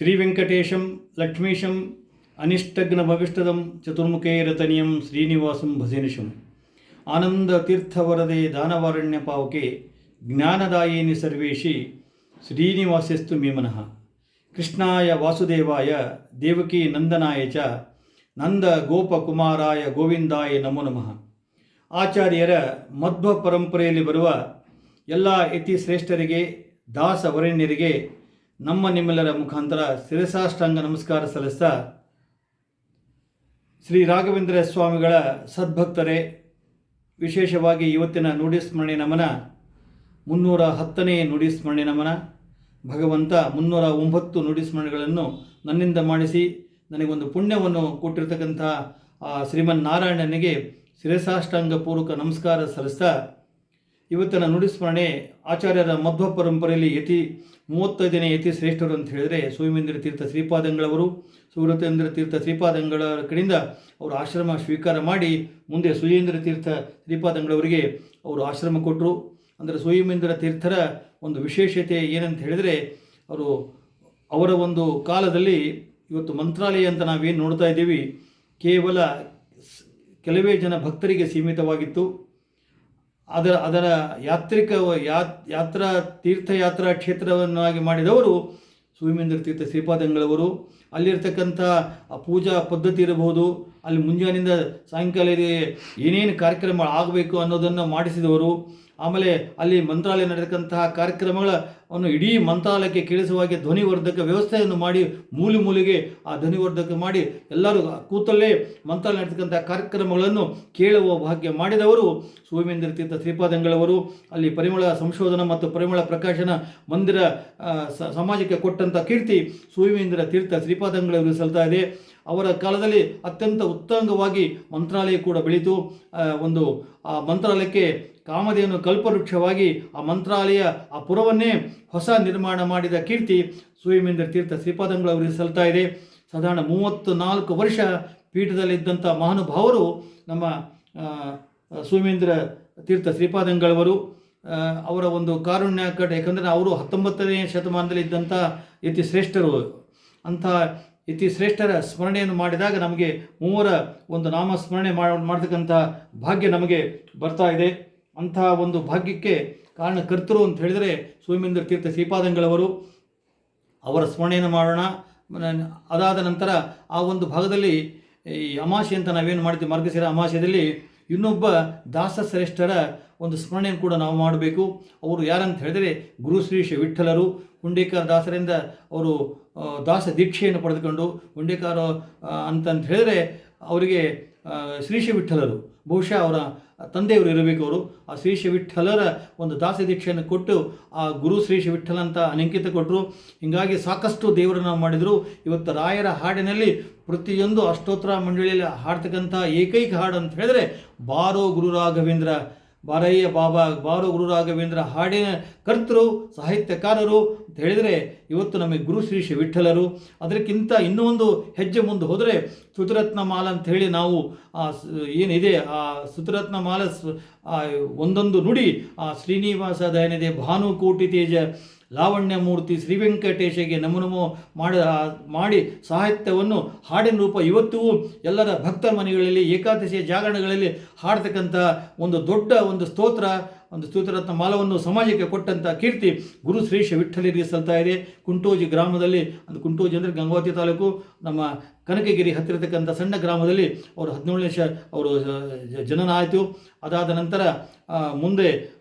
ಶ್ರೀವೆಂಕಟೇಶಂ ಲಕ್ಷ್ಮೀಶಂ ಅನಿಷ್ಟಗ್ನಭವಿಷ್ಟದಂ ಚತುರ್ಮುಖೇರತನಿಯಂ ಶ್ರೀನಿವಾಸಂ ಭಜನಿಶಂ ಆನಂದ ತೀರ್ಥವರದೆ ದಾನವಾರಣ್ಯ ಪಾವಕೆ ಜ್ಞಾನದಾಯಿನಿ ಸರ್ವೇಶಿ ಶ್ರೀನಿವಾಸಸ್ತು ಮೀಮನಃ ಕೃಷ್ಣಾಯ ವಾಸುದೇವಾಯ ದೇವಕಿ ನಂದನಾಯ ಚ ನಂದ ಗೋಪಕುಮಾರಾಯ ಗೋವಿಂದಾಯ ನಮೋ ನಮಃ ಆಚಾರ್ಯರ ಮಧ್ವ ಪರಂಪರೆಯಲ್ಲಿ ಬರುವ ಎಲ್ಲ ಯತಿ ಶ್ರೇಷ್ಠರಿಗೆ ದಾಸ ವರೇಣ್ಯರಿಗೆ ನಮ್ಮ ನಿಮ್ಮೆಲ್ಲರ ಮುಖಾಂತರ ಶಿರಸಾಷ್ಟಾಂಗ ನಮಸ್ಕಾರ ಸಲ್ಲಿಸ್ತಾ ಶ್ರೀ ರಾಘವೇಂದ್ರ ಸ್ವಾಮಿಗಳ ಸದ್ಭಕ್ತರೇ, ವಿಶೇಷವಾಗಿ ಇವತ್ತಿನ ನುಡಿಸ್ಮರಣೆ ನಮನ, ಮುನ್ನೂರ ಹತ್ತನೇ ನುಡಿಸ್ಮರಣೆ ನಮನ, ಭಗವಂತ ಮುನ್ನೂರ ಒಂಬತ್ತು ನುಡಿಸ್ಮರಣೆಗಳನ್ನು ನನ್ನಿಂದ ಮಾಡಿಸಿ ನನಗೊಂದು ಪುಣ್ಯವನ್ನು ಕೊಟ್ಟಿರತಕ್ಕಂಥ ಆ ಶ್ರೀಮನ್ನಾರಾಯಣನಿಗೆ ಶಿರಸಾಷ್ಟಾಂಗ ಪೂರ್ವಕ ನಮಸ್ಕಾರ ಸಲ್ಲಿಸ್ತಾ ಇವತ್ತಿನ ನುಡಿಸ್ಮರಣೆ ಆಚಾರ್ಯರ ಮಧ್ವ ಪರಂಪರೆಯಲ್ಲಿ ಯತಿ ಮೂವತ್ತೈದನೇ ಯತಿ ಶ್ರೇಷ್ಠರು ಅಂತ ಹೇಳಿದರೆ ಸೋಮೇಂದ್ರ ತೀರ್ಥ ಶ್ರೀಪಾದಂಗಳವರು ಸೂರತೇಂದ್ರ ತೀರ್ಥ ಶ್ರೀಪಾದಂಗಳ ಕಡೆಯಿಂದ ಅವರು ಆಶ್ರಮ ಸ್ವೀಕಾರ ಮಾಡಿ ಮುಂದೆ ಸುಯೇಂದ್ರ ತೀರ್ಥ ಶ್ರೀಪಾದಂಗಳವರಿಗೆ ಅವರು ಆಶ್ರಮ ಕೊಟ್ಟರು. ಅಂದರೆ ಸುಯಮೇಂದ್ರ ತೀರ್ಥರ ಒಂದು ವಿಶೇಷತೆ ಏನಂತ ಹೇಳಿದರೆ ಅವರು ಅವರ ಒಂದು ಕಾಲದಲ್ಲಿ ಇವತ್ತು ಮಂತ್ರಾಲಯ ಅಂತ ನಾವೇನು ನೋಡ್ತಾ ಇದ್ದೀವಿ, ಕೇವಲ ಕೆಲವೇ ಜನ ಭಕ್ತರಿಗೆ ಸೀಮಿತವಾಗಿತ್ತು. ಅದರ ಅದರ ಯಾತ್ರಿಕ ಯಾತ್ ಯಾತ್ರಾ ತೀರ್ಥಯಾತ್ರಾ ಕ್ಷೇತ್ರವನ್ನಾಗಿ ಮಾಡಿದವರು ಸುವಿಮೇಂದ್ರ ತೀರ್ಥ ಶ್ರೀಪಾದಂಗಳವರು. ಅಲ್ಲಿರ್ತಕ್ಕಂಥ ಪೂಜಾ ಪದ್ಧತಿ ಇರಬಹುದು. ಅಲ್ಲಿ ಮುಂಜಾನೆಯಿಂದ ಸಾಯಂಕಾಲ ಏನೇನು ಕಾರ್ಯಕ್ರಮ ಆಗಬೇಕು ಅನ್ನೋದನ್ನು ಮಾಡಿಸಿದವರು. ಆಮೇಲೆ ಅಲ್ಲಿ ಮಂತ್ರಾಲಯ ನಡೆತಕ್ಕಂತಹ ಕಾರ್ಯಕ್ರಮಗಳನ್ನು ಇಡೀ ಮಂತ್ರಾಲಯಕ್ಕೆ ಕೇಳಿಸುವಾಗೆ ಧ್ವನಿವರ್ಧಕ ವ್ಯವಸ್ಥೆಯನ್ನು ಮಾಡಿ, ಮೂಲೆ ಮೂಲೆಗೆ ಆ ಧ್ವನಿವರ್ಧಕ ಮಾಡಿ ಎಲ್ಲರೂ ಕೂತಲ್ಲೇ ಮಂತ್ರಾಲಯ ನಡೆತಕ್ಕಂಥ ಕಾರ್ಯಕ್ರಮಗಳನ್ನು ಕೇಳುವ ಭಾಗ್ಯ ಮಾಡಿದವರು ಸೋಮೇಂದ್ರ ತೀರ್ಥ ಶ್ರೀಪಾದಂಗಳವರು ಅಲ್ಲಿ ಪರಿಮಳ ಸಂಶೋಧನ ಮತ್ತು ಪರಿಮಳ ಪ್ರಕಾಶನ ಮಂದಿರ ಸಮಾಜಕ್ಕೆ ಕೊಟ್ಟಂಥ ಕೀರ್ತಿ ಸೋಮೇಂದ್ರ ತೀರ್ಥ ಶ್ರೀಪಾದಂಗಳವರು ಸಲ್ತಾ ಇದೆ. ಅವರ ಕಾಲದಲ್ಲಿ ಅತ್ಯಂತ ಉತ್ತಂಗವಾಗಿ ಮಂತ್ರಾಲಯ ಕೂಡ ಬೆಳೀತು. ಒಂದು, ಆ ಮಂತ್ರಾಲಯಕ್ಕೆ ಕಾಮಧೇನು ಕಲ್ಪವೃಕ್ಷವಾಗಿ ಆ ಮಂತ್ರಾಲಯ ಆ ಪುರವನ್ನೇ ಹೊಸ ನಿರ್ಮಾಣ ಮಾಡಿದ ಕೀರ್ತಿ ಸುಯಮೇಂದ್ರ ತೀರ್ಥ ಶ್ರೀಪಾದಂಗಳವರಿಗೆ ಸಲ್ತಾ ಇದೆ. ಸಾಧಾರಣ ಮೂವತ್ತು ನಾಲ್ಕು ವರ್ಷ ಪೀಠದಲ್ಲಿದ್ದಂಥ ಮಹಾನುಭಾವರು ನಮ್ಮ ಸೂಮೇಂದ್ರ ತೀರ್ಥ ಶ್ರೀಪಾದಂಗಳವರು. ಅವರ ಒಂದು ಕಾರುಣ್ಯ ಕಡೆ ಯಾಕಂದರೆ ಅವರು ಹತ್ತೊಂಬತ್ತನೇ ಶತಮಾನದಲ್ಲಿ ಇದ್ದಂಥ ಯತಿ ಶ್ರೇಷ್ಠರು ಅಂಥ ಯತಿ ಶ್ರೇಷ್ಠರ ಸ್ಮರಣೆಯನ್ನು ಮಾಡಿದಾಗ ನಮಗೆ ಮೂವರ ಒಂದು ನಾಮ ಸ್ಮರಣೆ ಮಾಡ ಮಾಡ್ತಕ್ಕಂಥ ಭಾಗ್ಯ ನಮಗೆ ಬರ್ತಾ ಇದೆ. ಅಂತಹ ಒಂದು ಭಾಗ್ಯಕ್ಕೆ ಕಾರಣ ಕರ್ತರು ಅಂತ ಹೇಳಿದರೆ ಸೋಮೇಂದ್ರ ತೀರ್ಥ ಶ್ರೀಪಾದಂಗಳವರು. ಅವರ ಸ್ಮರಣೆಯನ್ನು ಮಾಡೋಣ. ಅದಾದ ನಂತರ ಆ ಒಂದು ಭಾಗದಲ್ಲಿ ಈ ಅಮಾಶೆ ಅಂತ ನಾವೇನು ಮಾಡ್ತೀವಿ ಮಾರ್ಗಶಿರ ಅಮಾಸೆಯಲ್ಲಿ ಇನ್ನೊಬ್ಬ ದಾಸ ಶ್ರೇಷ್ಠರ ಒಂದು ಸ್ಮರಣೆಯನ್ನು ಕೂಡ ನಾವು ಮಾಡಬೇಕು. ಅವರು ಯಾರಂತ ಹೇಳಿದರೆ ಗುರು ಶ್ರೀ ವಿಠ್ಠಲರು. ಹುಂಡೇಕರ ದಾಸರಿಂದ ಅವರು ದಾಸ ದೀಕ್ಷೆಯನ್ನು ಪಡೆದುಕೊಂಡು ಉಂಡೇಕಾರ ಅಂತಂತ ಹೇಳಿದರೆ ಅವರಿಗೆ ಶ್ರೀಶ ಶ್ರೀ ಶ್ರೀ ವಿಠ್ಠಲರು, ಬಹುಶಃ ಅವರ ತಂದೆಯವರು ಇರಬೇಕು ಅವರು. ಆ ಶ್ರೀಶ ವಿಠಲರ ಒಂದು ದಾಸ ದೀಕ್ಷೆಯನ್ನು ಕೊಟ್ಟು ಆ ಗುರು ಶ್ರೀಶ ವಿಠಲ ಅಂತ ಅನಂಕಿತ ಕೊಟ್ಟರು ಹೀಗಾಗಿ ಸಾಕಷ್ಟು ದೇವರನ್ನು ಮಾಡಿದರು. ಇವತ್ತು ರಾಯರ ಹಾಡಿನಲ್ಲಿ ಪ್ರತಿಯೊಂದು ಅಷ್ಟೋತ್ತರ ಮಂಡಳಿಯಲ್ಲಿ ಹಾಡ್ತಕ್ಕಂಥ ಏಕೈಕ ಹಾಡು ಅಂತ ಹೇಳಿದ್ರೆ, ಬಾರೋ ಗುರು ರಾಘವೇಂದ್ರ. ಬಾರಯ್ಯ ಬಾಬಾ ಬಾರು ಗುರು ರಾಘವೇಂದ್ರ ಹಾಡಿನ ಕರ್ತರು ಸಾಹಿತ್ಯಕಾರರು ಅಂತ ಹೇಳಿದರೆ ಇವತ್ತು ನಮಗೆ ಗುರು ಶ್ರೀ ಶ್ರೀ ವಿಠಲರು. ಅದಕ್ಕಿಂತ ಇನ್ನೂ ಹೆಜ್ಜೆ ಮುಂದೆ ಹೋದರೆ ಸುತರತ್ನ ಮಾಲ ಅಂತ ಹೇಳಿ ನಾವು ಆ ಏನಿದೆ, ಆ ಸುತರತ್ನ ಮಾಲ ಒಂದೊಂದು ನುಡಿ, ಆ ಶ್ರೀನಿವಾಸ ದಯನಿದೆ ಭಾನುಕೋಟಿ ತೇಜ ಲಾವಣ್ಯ ಮೂರ್ತಿ ಶ್ರೀ ವೆಂಕಟೇಶಗೆ ನಮೋ ನಮೋ ಮಾಡ, ಮಾಡಿ ಸಾಹಿತ್ಯವನ್ನು ಹಾಡಿನ ರೂಪ ಇವತ್ತಿಗೂ ಎಲ್ಲರ ಭಕ್ತ ಮನೆಗಳಲ್ಲಿ ಏಕಾದಶಿಯ ಜಾಗರಣೆಗಳಲ್ಲಿ ಹಾಡ್ತಕ್ಕಂಥ ಒಂದು ದೊಡ್ಡ ಒಂದು ಸ್ತೋತ್ರ ಒಂದು ಸ್ತುತರತ್ನ ಮಾಲವನ್ನು ಸಮಾಜಕ್ಕೆ ಕೊಟ್ಟಂಥ ಕೀರ್ತಿ ಗುರು ಶ್ರೀ ವಿಠಲರಿಗೆ ಸಲ್ತಾ ಇದೆ. ಕುಂಟೋಜಿ ಗ್ರಾಮದಲ್ಲಿ, ಒಂದು ಕುಂಟೋಜಿ ಅಂದರೆ ಗಂಗಾವತಿ ತಾಲೂಕು, ನಮ್ಮ ಕನಕಗಿರಿ ಹತ್ತಿರತಕ್ಕಂಥ ಸಣ್ಣ ಗ್ರಾಮದಲ್ಲಿ ಅವರು ಹದಿನೇಳನೇ ಶ, ಅವರು ಜನನ ಆಯಿತು. ಅದಾದ ನಂತರ ಮುಂದೆ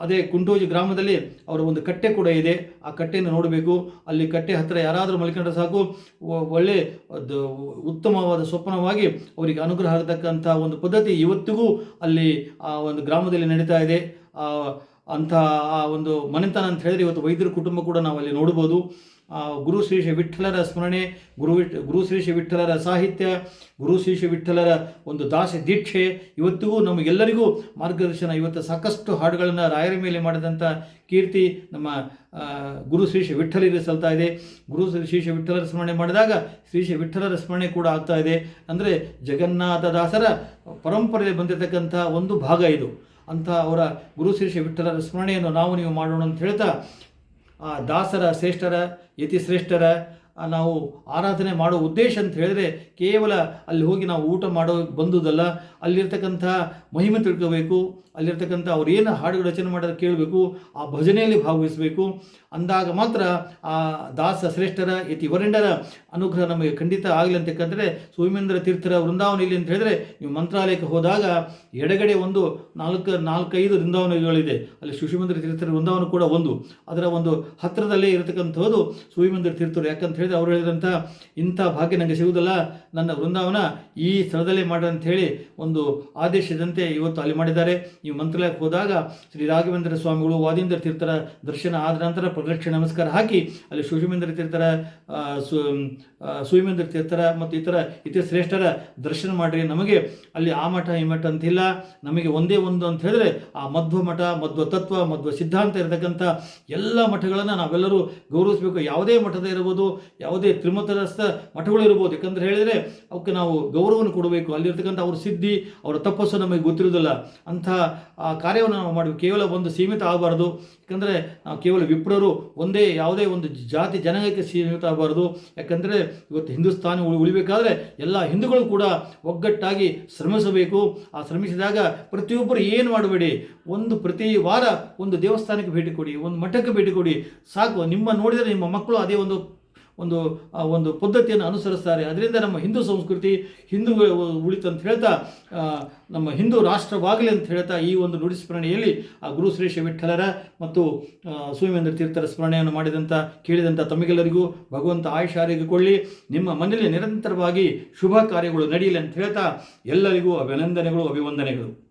ಅದೇ ಕುಂಟೋಜಿ ಗ್ರಾಮದಲ್ಲಿ ಅವರ ಒಂದು ಕಟ್ಟೆ ಕೂಡ ಇದೆ. ಆ ಕಟ್ಟೆಯನ್ನು ನೋಡಬೇಕು. ಅಲ್ಲಿ ಕಟ್ಟೆ ಹತ್ತಿರ ಯಾರಾದರೂ ಮಲ್ಕೊಂಡ್ರೆ ಸಾಕು. ಒಳ್ಳೆ ಉತ್ತಮವಾದ ಸ್ವಪ್ನವಾಗಿ ಅವರಿಗೆ ಅನುಗ್ರಹ ಆಗತಕ್ಕಂಥ ಒಂದು ಪದ್ಧತಿ ಇವತ್ತಿಗೂ ಅಲ್ಲಿ, ಆ, ಒಂದು ಗ್ರಾಮದಲ್ಲಿ ನಡೀತಾ ಇದೆ. ಅಂಥ, ಆ ಒಂದು ಮನೆತನ ಅಂತ ಹೇಳಿದ್ರೆ ಇವತ್ತು ವೈದ್ಯರ ಕುಟುಂಬ ಕೂಡ ನಾವು ಅಲ್ಲಿ ನೋಡ್ಬೋದು ಗುರು ಶ್ರೀ ಶ್ರೀ ವಿಠ್ಠಲರ ಸ್ಮರಣೆ, ಗುರು ಗುರು ಶ್ರೀ ಶ್ರೀ ವಿಠ್ಠಲರ ಸಾಹಿತ್ಯ, ಗುರು ಶ್ರೀ ಶ್ರೀ ವಿಠ್ಠಲರ ಒಂದು ದಾಸ ದೀಕ್ಷೆ, ಇವತ್ತಿಗೂ ನಮಗೆಲ್ಲರಿಗೂ ಮಾರ್ಗದರ್ಶನ, ಇವತ್ತು ಸಾಕಷ್ಟು ಹಾಡುಗಳನ್ನು ರಾಯರ ಮೇಲೆ ಮಾಡಿದಂಥ ಕೀರ್ತಿ ನಮ್ಮ ಗುರು ಶ್ರೀ ಶ್ರೀ ವಿಠಲರಿಗೆ ಸಲ್ತಾ ಇದೆ. ಗುರು ಶ್ರೀ ಶ್ರೀ ವಿಠ್ಠಲರ ಸ್ಮರಣೆ ಮಾಡಿದಾಗ ಶ್ರೀ ಶ್ರೀ ವಿಠ್ಠಲರ ಸ್ಮರಣೆ ಕೂಡ ಆಗ್ತಾ ಇದೆ. ಅಂದರೆ ಜಗನ್ನಾಥ ದಾಸರ ಪರಂಪರೆಯಲ್ಲಿ ಬಂದಿರತಕ್ಕಂಥ ಒಂದು ಭಾಗ ಇದು. ಅಂಥ ಅವರ ಗುರು ಶ್ರೀ ವಿಠ್ಠಲರ ಸ್ಮರಣೆಯನ್ನು ನಾವು ನೀವು ಮಾಡೋಣ ಅಂತ ಹೇಳ್ತಾ ಆ ದಾಸರ ಶ್ರೇಷ್ಠರ ಯತಿ ಶ್ರೇಷ್ಠರ ಆ, ನಾವು ಆರಾಧನೆ ಮಾಡೋ ಉದ್ದೇಶ ಅಂತ ಹೇಳಿದ್ರೆ ಕೇವಲ ಅಲ್ಲಿ ಹೋಗಿ ನಾವು ಊಟ ಮಾಡೋ ಬಂದುದಲ್ಲ ಅಲ್ಲಿರ್ತಕ್ಕಂಥ ಮಹಿಮೆ ತಿಳ್ಕೋಬೇಕು. ಅಲ್ಲಿರ್ತಕ್ಕಂಥ ಏನು ಹಾಡುಗಳು ರಚನೆ ಮಾಡೋದು ಕೇಳಬೇಕು. ಆ ಭಜನೆಯಲ್ಲಿ ಭಾಗವಹಿಸಬೇಕು. ಅಂದಾಗ ಮಾತ್ರ ಆ ದಾಸ ಶ್ರೇಷ್ಠರ, ಯತಿ ವರೆಂಡರ ಅನುಗ್ರಹ ನಮಗೆ ಖಂಡಿತ ಆಗಲಿ ಅಂತಕ್ಕಂದರೆ ಸೋಮೇಂದ್ರ ತೀರ್ಥರ ವೃಂದಾವನ ಇಲ್ಲಿ ಅಂತ ಹೇಳಿದ್ರೆ ನೀವು ಮಂತ್ರಾಲಯಕ್ಕೆ ಹೋದಾಗ ಎಡಗಡೆ ಒಂದು ನಾಲ್ಕು, ನಾಲ್ಕೈದು ವೃಂದಾವನಗಳಿದೆ. ಅಲ್ಲಿ ಸುಶಿಮಂದ್ರ ತೀರ್ಥರ ವೃಂದಾವನ ಕೂಡ ಒಂದು. ಅದರ ಒಂದು ಹತ್ತಿರದಲ್ಲೇ ಇರತಕ್ಕಂಥದ್ದು ಸುವಿಮಂದಿರ ತೀರ್ಥರು. ಯಾಕಂತ ಹೇಳಿದ್ರೆ ಅವ್ರು ಹೇಳಿದಂಥ ಇಂಥ ಭಾಗ್ಯ ನನಗೆ ಸಿಗುವುದಲ್ಲ, ನನ್ನ ವೃಂದಾವನ ಈ ಸ್ಥಳದಲ್ಲೇ ಮಾಡಿ ಅಂತ ಹೇಳಿ ಒಂದು ಆದೇಶದಂತೆ ಇವತ್ತು ಅಲ್ಲಿ ಮಾಡಿದ್ದಾರೆ. ಈ ಮಂತ್ರಾಲಯಕ್ಕೆ ಹೋದಾಗ ಶ್ರೀ ರಾಘವೇಂದ್ರ ಸ್ವಾಮಿಗಳು ವಾದೀಂದ್ರ ತೀರ್ಥರ ದರ್ಶನ ಆದ ನಂತರ ಪ್ರದಕ್ಷಿಣೆ ನಮಸ್ಕಾರ ಹಾಕಿ ಅಲ್ಲಿ ಶುಶುಮೇಂದ್ರ ತೀರ್ಥರ ಸು ಆ, ಸುವಿಮೇಂದ್ರ ತೀರ್ಥರ ಮತ್ತು ಇತರ ಇತರ ಶ್ರೇಷ್ಠರ ದರ್ಶನ ಮಾಡಿರಿ. ನಮಗೆ ಅಲ್ಲಿ ಆ ಮಠ ಈ ಮಠ ಅಂತಿಲ್ಲ ನಮಗೆ ಒಂದೇ ಒಂದು ಅಂತ ಹೇಳಿದ್ರೆ ಆ ಮಧ್ವ ಮಠ ಮಧ್ವ ತತ್ವ ಮಧ್ವ ಸಿದ್ಧಾಂತ ಇರತಕ್ಕಂಥ ಎಲ್ಲ ಮಠಗಳನ್ನು ನಾವೆಲ್ಲರೂ ಗೌರವಿಸಬೇಕು. ಯಾವುದೇ ಮಠದ ಇರ್ಬೋದು ಯಾವುದೇ ತ್ರಿಮತರಸ್ಥ ಮಠಗಳು ಇರ್ಬೋದು. ಯಾಕಂದ್ರೆ ಹೇಳಿದರೆ ಅವಕ್ಕೆ ನಾವು ಗೌರವವನ್ನು ಕೊಡಬೇಕು. ಅಲ್ಲಿರ್ತಕ್ಕಂಥ ಅವ್ರ ಸಿದ್ಧಿ ಅವರ ತಪಸ್ಸು ನಮಗೆ ಗೊತ್ತಿರೋದಿಲ್ಲ ಅಂತಹ ಆ ಕಾರ್ಯವನ್ನು ನಾವು ಮಾಡಬೇಕು. ಕೇವಲ ಒಂದು ಸೀಮಿತ ಆಗಬಾರ್ದು. ಯಾಕಂದರೆ ನಾವು ಕೇವಲ ವಿಪ್ರರು ಒಂದೇ ಯಾವುದೇ ಒಂದು ಜಾತಿ ಜನಾಂಗಕ್ಕೆ ಸೀಮಿತ ಆಗಬಾರ್ದು ಯಾಕಂದರೆ ಇವತ್ತು ಹಿಂದೂಸ್ತಾನಿ ಉಳಿ, ಉಳಿಬೇಕಾದ್ರೆ ಎಲ್ಲ ಹಿಂದೂಗಳು ಕೂಡ ಒಗ್ಗಟ್ಟಾಗಿ ಶ್ರಮಿಸಬೇಕು. ಆ ಶ್ರಮಿಸಿದಾಗ ಪ್ರತಿಯೊಬ್ಬರು ಏನು ಮಾಡಬೇಡಿ? ಒಂದು ಪ್ರತಿ ವಾರ ಒಂದು ದೇವಸ್ಥಾನಕ್ಕೆ ಭೇಟಿ ಕೊಡಿ, ಒಂದು ಮಠಕ್ಕೆ ಭೇಟಿ ಕೊಡಿ. ಸಾಕು, ನಿಮ್ಮ ನೋಡಿದರೆ ನಿಮ್ಮ ಮಕ್ಕಳು ಅದೇ ಒಂದು ಒಂದು, ಆ ಒಂದು ಪದ್ಧತಿಯನ್ನು ಅನುಸರಿಸ್ತಾರೆ. ಅದರಿಂದ ನಮ್ಮ ಹಿಂದೂ ಸಂಸ್ಕೃತಿ ಹಿಂದೂ ಉಳಿತಂತ ಹೇಳ್ತಾ ನಮ್ಮ ಹಿಂದೂ ರಾಷ್ಟ್ರವಾಗಲಿ ಅಂತ ಹೇಳ್ತಾ ಈ ಒಂದು ನುಡಿ ಸ್ಮರಣೆಯಲ್ಲಿ ಆ ಗುರು ಶ್ರೇಷ್ಠ ವಿಠಲರ ಮತ್ತು ಸುವೇಂದ್ರ ತೀರ್ಥರ ಸ್ಮರಣೆಯನ್ನು ಮಾಡಿದಂಥ ಕೇಳಿದಂಥ ತಮಗೆಲ್ಲರಿಗೂ ಭಗವಂತ ಆಯುಷ ಆರೋಗ್ಯಕೊಳ್ಳಿ ನಿಮ್ಮ ಮನೆಯಲ್ಲಿ ನಿರಂತರವಾಗಿ ಶುಭ ಕಾರ್ಯಗಳು ನಡೆಯಲಿ ಅಂತ ಹೇಳ್ತಾ ಎಲ್ಲರಿಗೂ ಅಭಿನಂದನೆಗಳು, ಅಭಿವಂದನೆಗಳು.